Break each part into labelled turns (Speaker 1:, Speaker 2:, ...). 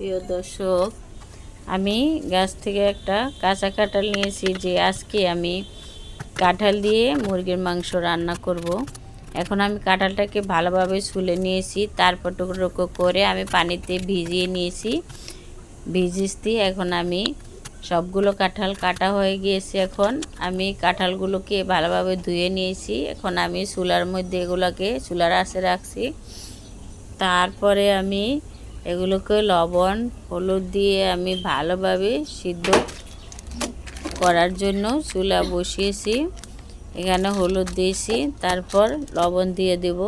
Speaker 1: প্রিয় দর্শক, আমি গাছ থেকে একটা কাঁচা কাঁঠাল নিয়েছি যে আজকে আমি কাঁঠাল দিয়ে মুরগির মাংস রান্না করব। এখন আমি কাঁঠালটাকে ভালোভাবে ছুলে নিয়েছি, তারপর টুকরো টুকরো করে আমি পানিতে ভিজিয়ে নিয়েছি। ভিজিস্তি এখন আমি সবগুলো কাঁঠাল কাটা হয়ে গিয়েছে এখন। আমি কাঁঠালগুলোকে ভালোভাবে ধুয়ে নিয়েছি, এখন আমি চুলার মধ্যে এগুলোকে, চুলার আশে রাখছি। তারপরে আমি এগুলোকে লবণ, হলুদ দিয়ে আমি ভালোভাবে সিদ্ধ করার জন্য চুলা বসিয়েছি। এখানে হলুদ দিয়েছি, তারপর লবণ দিয়ে দেব।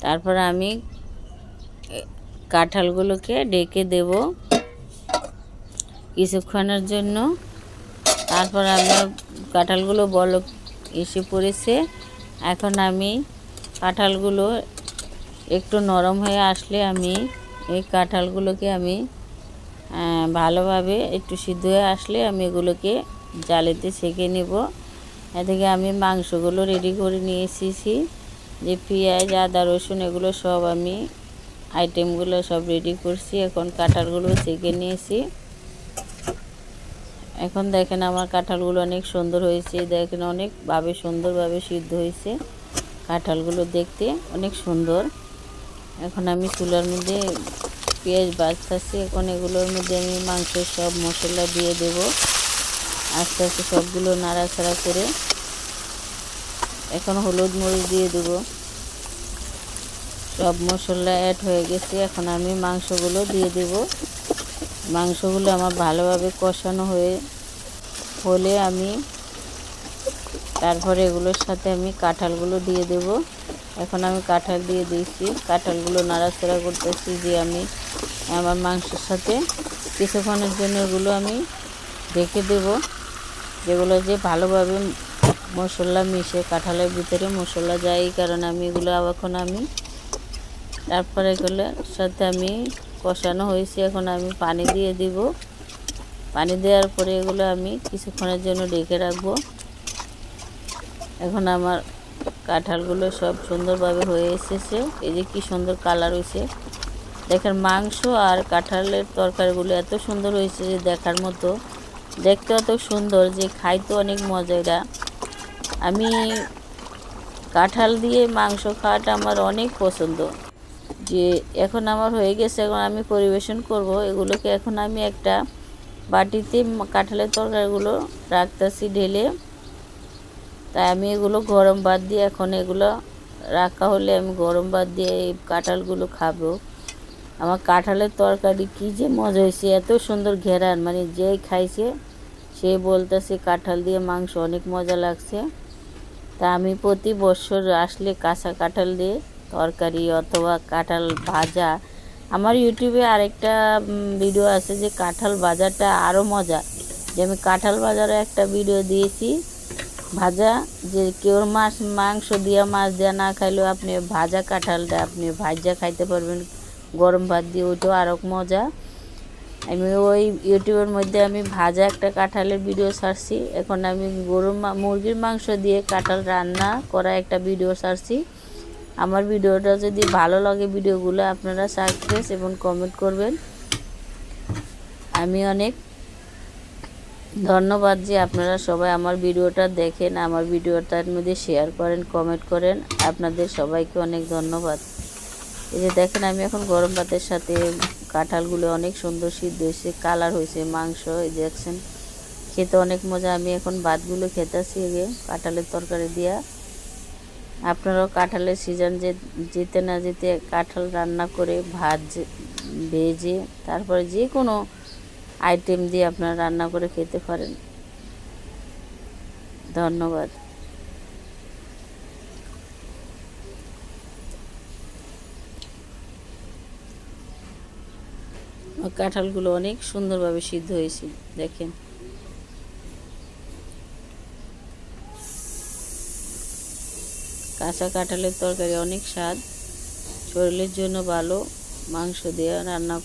Speaker 1: তারপর আমি কাঁঠালগুলোকে ডেকে দেব কিছুক্ষণের জন্য। তারপর আমার কাঁঠালগুলো বল এসে পড়েছে। এখন আমি কাঁঠালগুলো একটু নরম হয়ে আসলে আমি এই কাঁঠালগুলোকে আমি ভালোভাবে একটু সিদ্ধ হয়ে আসলে আমি এগুলোকে জালেতে ছেঁকে নেব। এদিকে আমি মাংসগুলো রেডি করে নিয়ে এসেছি। যে পেঁয়াজ, আদা, রসুন এগুলো সব আমি আইটেমগুলো সব রেডি করছি। এখন কাঁঠালগুলো ছেঁকে নিয়েছি। এখন দেখেন আমার কাঁঠালগুলো অনেক সুন্দর হয়েছে। দেখেন অনেকভাবে সুন্দরভাবে সিদ্ধ হয়েছে কাঁঠালগুলো দেখতে। অনেক সুন্দর। এখন আমি চুলার মধ্যে পেঁয়াজ বাজতেছি এখন এগুলোর মধ্যে আমি মাংসের সব মশলা দিয়ে দেব। আস্তে আস্তে সবগুলো নাড়াচাড়া করে এখন হলুদ মরিচ দিয়ে দেব। সব মশলা অ্যাড হয়ে গেছে, এখন আমি মাংসগুলো দিয়ে দেব। মাংসগুলো আমার ভালোভাবে কষানো হয়ে হলে আমি তারপরে এগুলোর সাথে আমি কাঁঠালগুলো দিয়ে দেব। এখন আমি কাঁঠাল দিয়ে দিয়েছি। কাঁঠালগুলো নাড়াচাড়া করতেছি যে আমি আমার মাংসের সাথে। কিছুক্ষণের জন্য এগুলো আমি রেখে দেব। যেগুলো যে ভালোভাবে মশলা মিশে, কাঁঠালের ভিতরে মশলা যায় এই কারণে আমি এগুলো এখন আমি তারপরে এগুলোর সাথে আমি কষানো হয়েছে। এখন আমি পানি দিয়ে দিব। পানি দেওয়ার পরে এগুলো আমি কিছুক্ষণের জন্য ঢেকে রাখব। এখন আমার কাঁঠালগুলো সব সুন্দরভাবে হয়ে এসেছে। এই যে কী সুন্দর কালার হয়েছে। দেখেন মাংস আর কাঁঠালের তরকারিগুলো এত সুন্দর হয়েছে যে দেখার মতো। দেখতে অত সুন্দর যে খাইতে অনেক মজা এটা আমি কাঁঠাল দিয়ে মাংস খাওয়াটা আমার অনেক পছন্দ। যে এখন আমার হয়ে গেছে, এখন আমি পরিবেশন করব। এগুলোকে এখন আমি একটা বাটিতে কাঁঠালের তরকারিগুলো রাখতেছি, ঢেলে তাই আমি এগুলো গরম ভাত দিয়ে এখন এগুলো রাখা হলে আমি গরম ভাত দিয়ে এই কাঁঠালগুলো খাব। আমার কাঁঠালের তরকারি কী যে মজা হয়েছে, এত সুন্দর ঘেরান। মানে যেই খাইছে, সে বলতেছে কাঁঠাল দিয়ে মাংস অনেক মজা লাগছে। তা আমি প্রতি বছর আসলে কাঁচা কাঁঠাল দিয়ে তরকারি অথবা কাঁঠাল ভাজা। আমার ইউটিউবে আরেকটা ভিডিও আছে যে কাঁঠাল ভাজাটা আরও মজা। যে আমি কাঁঠাল ভাজারও একটা ভিডিও দিয়েছি। ভাজা, যে কেউ মাছ, মাংস দিয়া মাছ দেওয়া না খাইলেও আপনি ভাজা কাঁঠালটা আপনি ভাজা খাইতে পারবেন, গরম ভাত দিয়ে, ওইটাও আরও মজা। আমি ওই ইউটিউবের মধ্যে আমি ভাজা একটা কাঁঠালের ভিডিও সারছি এখন আমি গরুর মুরগির মাংস দিয়ে কাঁঠাল রান্না করা একটা ভিডিও সারছি আমার ভিডিওটা যদি ভালো লাগে ভিডিওগুলো, আপনারা সাবস্ক্রাইব এবং কমেন্ট করবেন। আমি অনেক ধন্যবাদ যে আপনারা সবাই আমার ভিডিওটা দেখেন, আমার ভিডিওটার মধ্যে শেয়ার করেন কমেন্ট করেন। আপনাদের সবাইকে অনেক ধন্যবাদ। এই যে দেখেন, আমি এখন গরম ভাতের সাথে কাঁঠালগুলো অনেক সুন্দর সিদ্ধ হয়েছে কালার হয়েছে, মাংস, এই দেখছেন, খেতে অনেক মজা। আমি এখন ভাতগুলো খেতেছি আগে কাঁঠালের তরকারি দিয়া। আপনারাও কাঁঠালের সিজন যে যেতে না যেতে কাঁঠাল রান্না করে ভাত ভেজে, তারপরে যে কোনো আইটেম দিয়ে আপনারা রান্না করে খেতে পারেন। ধন্যবাদ। কাঁঠালগুলো অনেক সুন্দরভাবে সিদ্ধ হয়েছে, দেখেন। কাঁচা কাঁঠালের তরকারি অনেক স্বাদ। শরীরের জন্য ভালো, মাংস দিয়ে রান্না